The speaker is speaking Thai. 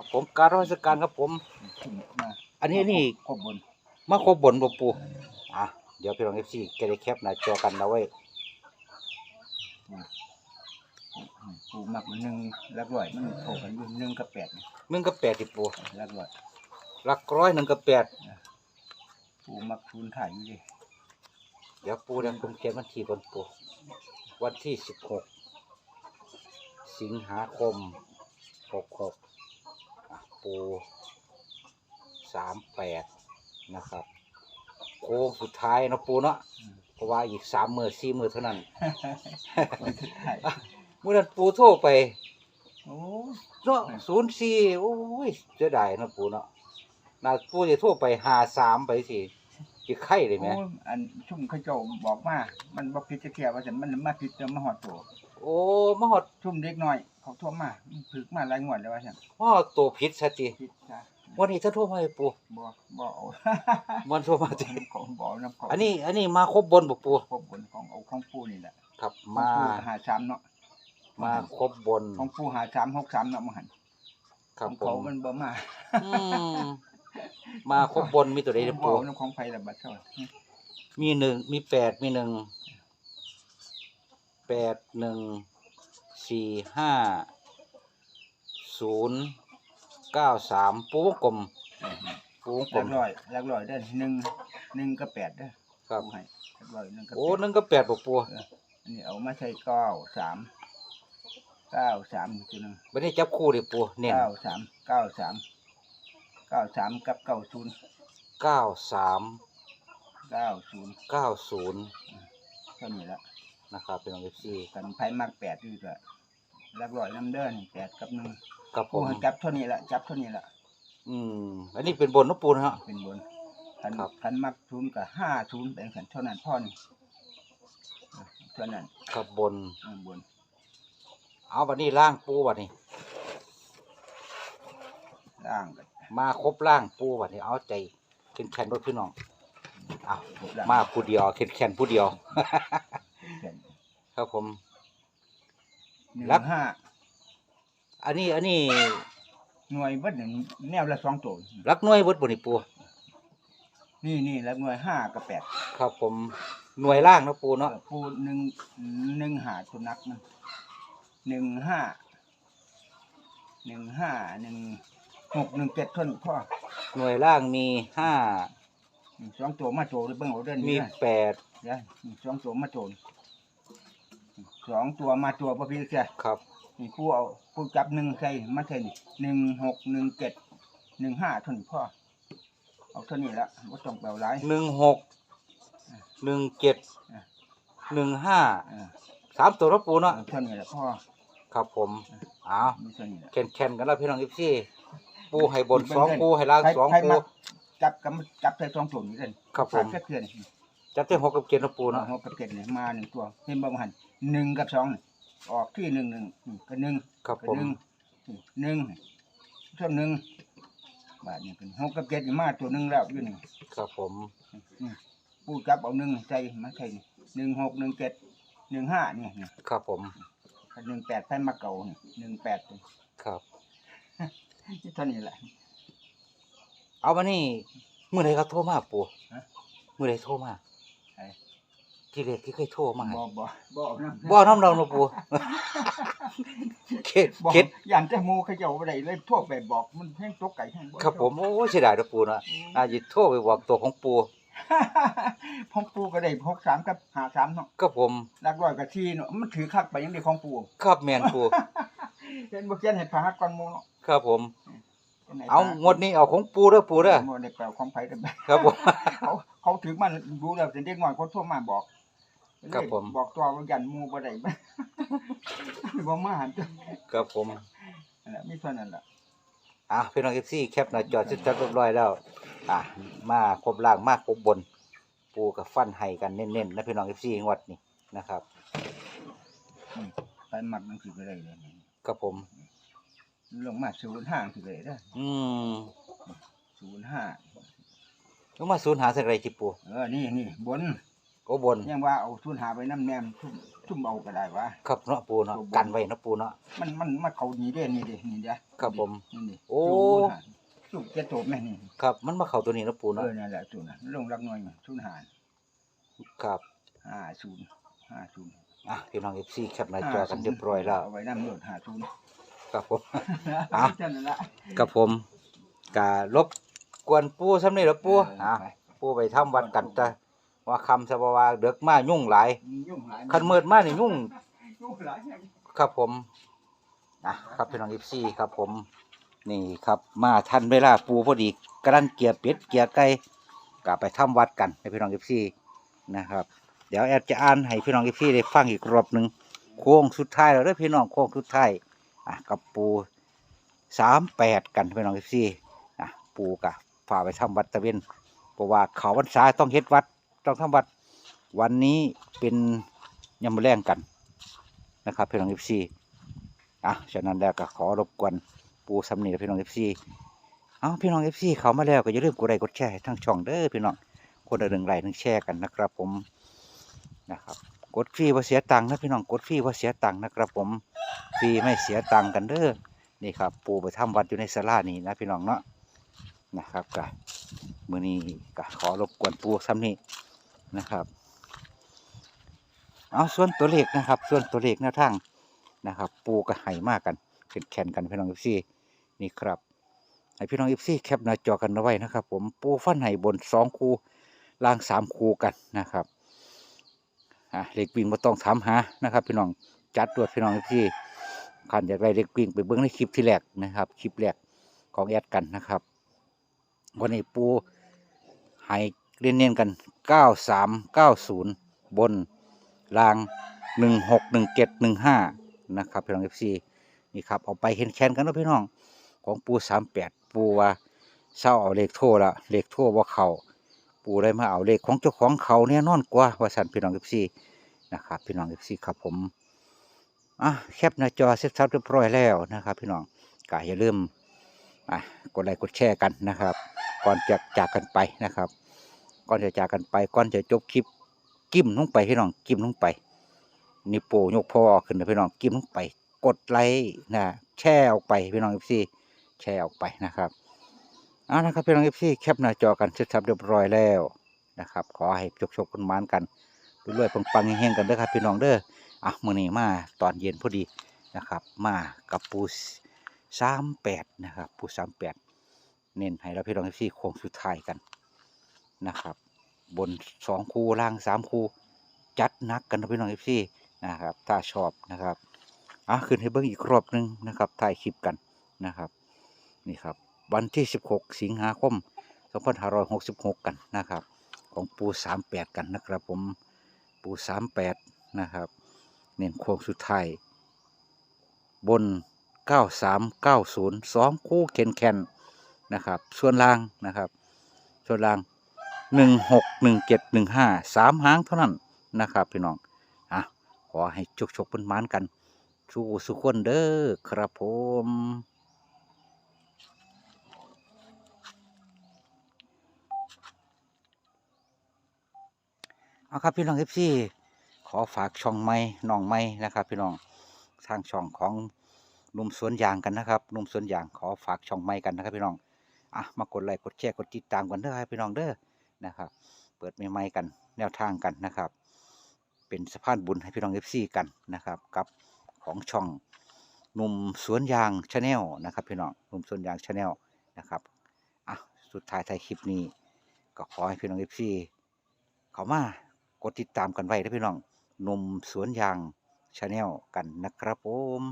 ครับผมการราชการครับผม ขึ้นมาอันนี้นี่ครบบนมาครบบนบ่ปูอะเดี๋ยวพี่น้องเอฟซีจะได้แคปหน้าจอกันเอาไว้ปูมักมันหนึ่งลักร้อยมันโผล่กันอยู่หนึ่งกับแปดนี่หนึ่งกับแปดที่ปูลักร้อยหลักร้อยหนึ่งกับแปดปูมักทุนถ่ายอยู่ดิเดี๋ยวปูเดี๋ยวผมเขียนวันที่ก่อนปูวันที่สิบหกสิงหาคมหกหกอะ ปูสามแปดนะครับโค้งสุดท้ายเนาะปูเนาะอืมเพราะว่าอีกสามมือสี่มือเท่านั้นวันสุดท้ายเมื่อนั้นปูโทรไปโอ้เนาะศูนย์สี่โอ้ยเสียดายเนาะปูเนาะน่าปูจะโทรไปหาสามไปสิจะไข่เลยไหมโอ้อันชุ่มเขาเจ้าบอกว่ามันบ่ผิดจะเทียบว่าฉันมันมาผิดจะมาหอดตัว โอ้มาหอดชุ่มเด็กน้อย เขาโทั่วมามันถึกมาหลายงวดแล้วว่าฉันมาหอดตัวพิษสติผิดจ้ะวันนี้ถ้าโทรมาให้ปูบ่บ่เอามันโทรมาติของบ่เอาน้ำเขาอันนี้ อันนี้มาครบบนบ่ปูครบบนของเอาของปูนี่แหละครับของมาปูหาสามเนาะมาครบบนของปูหาสามหกสามเนาะมาหันครับของผเขามมันบ่มาอืมมาครบบนมีตัวใดเด้อบ่ปูเอาน้ำของไฟระบัดเท่ามีหนึ่งมีแปดมีหนึ่ง แปดหนึ่งสี่ห้าศูนย์เก้าสามปูวงกลมปูวงกหลลัม กร้อยหลักร้อยเด้อหนึ่งหนึ่งกับแปดเด้อครับ ปูให้หลักร้อยหนึ่งกับโอ้แปดหนึ่งก็แปดบ่ปูอันนี้เอามาใช้เก้าสามเก้าสามจุดหนึ่งไม่ได้จับคู่ดิปูเน้นเก้าสามเก้าสามเก้าสามกับเก้าศูนย์เก้าสามเก้าศูนย์เก้าศูนย์เท่านี้ละ นะครับเป็นองเอฟซีกันไผมักแปดอยู่ก็หลักร้อยน้ำเด้อนี่แปดกับหนึ่งครับผปูมให้จับเท่านี้ละจับเท่านี้ละอืมอันนี้เป็นบนเนาะปูนะฮะ เป็นบนคันครับ คันมักศูนย์กับห้าศูนย์เป็นสันเท่านั้นพ่อนี่เท่านั้นครับบน ข้างบนเอาวันนี้ล่างปูวันนี้ ล่างก็มาครบล่างปูวันนี้เอาใจเข็นแข็นรถพี่น้องเอาครบล่างมาผู้เดียวเข็นแข็นผู้เดียวเห็น ครับผม หนึ่งรับห้าอันนี้อันนี้หน่วยเบิดหนึ่งแนวละสองตัวรักหน่วยเบดบนี่ปูนี่นี่แล้วหน่วยห้ากับแปดครับผมหน่วยล่างเนาะปูเนาะปูหนึ่งหนึ่งหาตัวนักนะหนึ่งห้าหนึ่งห้าหนึ่งหกหนึ่งเจ็ดท่อนพ่อหน่วยล่างมีห้าสองตัวมาโจหรือเบิ้งเอาเดินมีนี่นะแปดเดี๋ยวสองตัวมาโจร สองตัวมาตัวพอพี่เสียครับ นี่ผู้เอาผู้จับหนึ่งใส่มาใส่นี่หนึ่งหกหนึ่งเจ็ดหนึ่งห้าท่านพ่อเอาเท่านี้ละว่าต้องเปล่าไรหนึ่งหกหนึ่งเจ็ดอะหนึ่งห้าเออสามตัวเนาะปูเนาะเอาเท่านี้ละพ่อครับผมเอามีเท่านี้ละแข่นแข่นกันแล้วพี่น้องเอฟซีปูให้บนสองปูให้ล่างใครสองใครปูมาจับกับจับใส่สองตัวนี้เลยครับผมแค่เพื่อนจับเจ้าหกกับเกียรติปูเนาะเนาะกับเกตเนี่ยมาหนึ่งตัวเห็นบ่หัน หนึ่งกับสองนี่ออกที่หนึ่งหนึ่งอืมก็หนึ่งครับก็ผม หนึ่งอืมหนึ่งส่วนหนึ่งบาทนี่เป็นหกกับเจ็ดนี่มาตัวหนึ่งแล้วอยู่นี่ครับผม นี่ผู้จับเอาหนึ่งใส่มาใส่นี่หนึ่งหกหนึ่งเจ็ดหนึ่งห้านี่นี่ครับผม หนึ่งแปดใส่มาเก่านี่หนึ่งแปดนี่ครับ เท่านี้แหละ เอามานี่มื่อไรเขาโทรมาปูฮะมื่อไรโทรมาไอ้ ที่เรียกที่เคยโทรมาให้บ่บ่บ่เอาน้ำบ่น้ำเราเนาะปูเข็ดบอกเข็ดยันแต่หมูเขาเจ้าอะไรเลยทั่วไปบอกมันแห้งตกไก่แห้งครับผมโอ้เสียดายเนาะปูเนาะอาจิโทรไปบอกตัวของปูของปูก็ได้หกสามกับหาสามเนาะก็ผมหลักร้อยกับที่เนาะมันถือคักไปยังได้ของปูครับแมนปูเห็นบ่เขียนให้พาหักก่อนหมูเนาะครับผมห็นไหนเอาพงวดนี้เอาของปูเด้อปูเด้อบ่ได้แปลของไผได้แปลครับผม เขาเขาถือมันรู้แล้วแต่เด็กน้อยคนทั่วมาบอก ครับผม บอกตัวว่ายันหมูบ่ได้บ่มาหันจ้ะครับผมนั่นแหละมีเท่านั้นล่ะอะพี่น้องเอฟซีแคปหน้าจอเสร็จสับเรียบร้อยแล้ว อะมาครบล่างมาครบบน ปูกับฟันให้กันเน้นๆนะพี่น้องเอฟซีงวดนี้นะครับอืมไปหมักมันคือไปได้เลยนี่กับผม ลงมา05คือเลยเด้ออืม05 ลงมาศูนย์หาสักไรจิปูเออนี่นี่บน โอ้บน ยังว่าเอาทุนหาไปน้ำแนมทุ่มทุ่มเอาก็ได้วะ ครับเนาะปูเนาะตัวบนกันไว้เนาะปูเนาะ มันมันมันเขาหนีได้นี่เด้นี่เด้ครับผมนี่นี่โอ้สูบเจ็ดโถมแม่นี่ ครับ มันมาเข้าตัวนี้เนาะปูเอเนาะอนั่นแหละศูนย์น่ะลงรักหน่วยมันศูนย์หารครับห้าศูนย์ห้าศูนย์อะพี่น้อง FC แคปหน้าจอกันเรียบร้อยแล้วเอาไว้น้ำโนดห้าศูนย์ครับผมอะเท่านั้นละกับผมกะลบกวนปูซ้ำนี่ละปูเออะไปปูไปทำวัดกันแต่ ว่าคำสบว่าเด็กมายุ่งหลายยุ่งหลายคันมืดมานี่ยุ่งยุ่งหลายแห่งครับผมนะครับพี่น้อง FC ครับผมนี่ครับมาทันเวลาปูพอดีกำลังเกลียเป็ดเกลียไก่กลับไปทำวัดกันให้พี่น้อง FC นะครับ เดี๋ยวแอดจะอ่านให้พี่น้อง FC ได้ฟังอีกรอบหนึ่งโค้งสุดท้ายแล้วเด้อพี่น้องโค้งสุดท้ายอะกับปูสามแปดกันพี่น้อง FC อะปูกะพาไปทำวัดตะเวนเพราะว่าเขาวันษาต้องเฮ็ดวัด ต้องทำวัดวันนี้เป็นยามมอแรงกันนะครับพี่น้อง FC อะฉะนั้นแล้วก็ขอรบกวนปูสำนีพี่น้องเอฟซีเอาพี่น้องเอฟซีเขามาแล้วก็อย่าลืมกดไลค์กดแชร์ทั้งช่องเด้อพี่น้องคนละหนึ่งไลค์หนึ่งแชร์กันนะครับผมนะครับกดฟรีว่าเสียตังค์นะพี่น้องกดฟรีว่าเสียตังค์นะครับผมฟรีไม่เสียตังค์กันเด้อนี่ครับ ปูไปทำวัดอยู่ในศาลานี่นะพี่น้องเนาะนะครับก็มือนี้ก็ขอรบกวนปูซ้ำนี้ นะครับ เอาส่วนตัวเลขนะครับ ส่วนตัวเลขแนวทางนะครับ ปูก็ให้มากกันเข็นแข่นกันพี่น้องเอฟซีนี่ครับให้พี่น้องเอฟซีแคปหน้าจอกันเอาไว้นะครับ ผมปูฟันให้บนสองคูล่างสามคูกันนะครับอะเล็กวิ่งมาต้องถามหานะครับ พี่น้องจัดตรวจพี่น้องเอฟซีขันอยากได้เล็กวิ่งไปเบิ้องในคลิปที่แรกนะครับคลิปแรกของแอดกันนะครับ วันนี้ปูให้ เล่นเน้นกันเก้าสามเก้าศูนย์บนล่างหนึ่งหกหนึ่งเจ็ดหนึ่งห้านะครับพี่น้องเอฟซีนี่ครับเอาไปเห็นแคนกันนะพี่น้องของปูสามแปดปูว่าเศร้าเอาเลขโทรละเลขโทรว่าเขาปูได้มาเอาเลขของเจ้าของเขาเนี่ยนอนกว่าว่าสันพี่น้องเอฟซีนะครับพี่น้องเอฟซีครับผมอะแคปหน้าจอเสร็จสับเรียบร้อยแล้วนะครับ พี่น้องก็อย่าลืมอะกดไลค์กดแชร์กันนะครับ ก่อนจะจากกันไปนะครับ ก่อนจะจากกันไปก่อนจะจบคลิปกิ้มลงไปพี่น้องกิ้มลงไปนิ้วโปยกพอขึ้นนะพี่น้องกิ้มลงไป กดไลค์นะแชร์ออกไปพี่น้องเอฟซีแชร์ออกไปนะครับเอานะครับพี่น้องเอฟซีแคปหน้าจอกันเสร็จสับเรียบร้อยแล้วนะครับ ขอให้จกชกๆกันมานกันรวยๆปังๆเฮงๆกันเด้อครับพี่น้องเด้ออะมื้อนี้มาตอนเย็นพอดีนะครับ มากับปูสามแปดนะครับปูสามแปดเน้นให้เราพี่น้องเอฟซีโค้งสุดท้ายกัน นะครับ บนสองคูล่างสามคูจัดนักกันนะพี่น้องเอฟซีนะครับถ้าชอบนะครับอะขึ้นให้เบิ้งอีกรอบหนึ่งนะครับถ่ายคลิปกันนะครับนี่ครับวันที่ 16 สิงหาคม 2566 กันนะครับ ของปู 38 กันนะครับผมปู 38 นะครับเน้นโค้งสุดท้ายบน 93 90 2 คู่เข็นแคนนะครับ ส่วนล่างนะครับ ส่วนล่าง 16 17 15 3หนึ่งเจ็ดหนึ่งห้าสามหางเท่านั้นนะครับพี่น้องอะขอให้ชกชกเป็นมานกันสู้สุขคนเด้อครับผมเอาครับพี่น้องเอฟซีขอฝากช่องไม้น้องไม้นะครับ พี่น้องทางช่องของนุ่มสวนยางกันนะครับนุ่มสวนยางขอฝากช่องไม้กันนะครับพี่น้องอะมากดไลค์กดแชร์กดติดตามกันเด้อครับพี่น้องเด้อ นะครับ เปิดใหม่ๆกันแนวทางกันนะครับ เป็นสะพานบุญให้พี่น้องเอฟซีกันนะครับกับของช่องหนุ่มสวนยางชาแนลนะครับพี่น้องหนุ่มสวนยางชาแนลนะครับอะสุดท้ายท้ายคลิปนี้ ก็ขอให้พี่น้องเอฟซีเข้ามากดติดตามกันไว้นะพี่น้องหนุ่มสวนยางชาแนลกันนะครับผม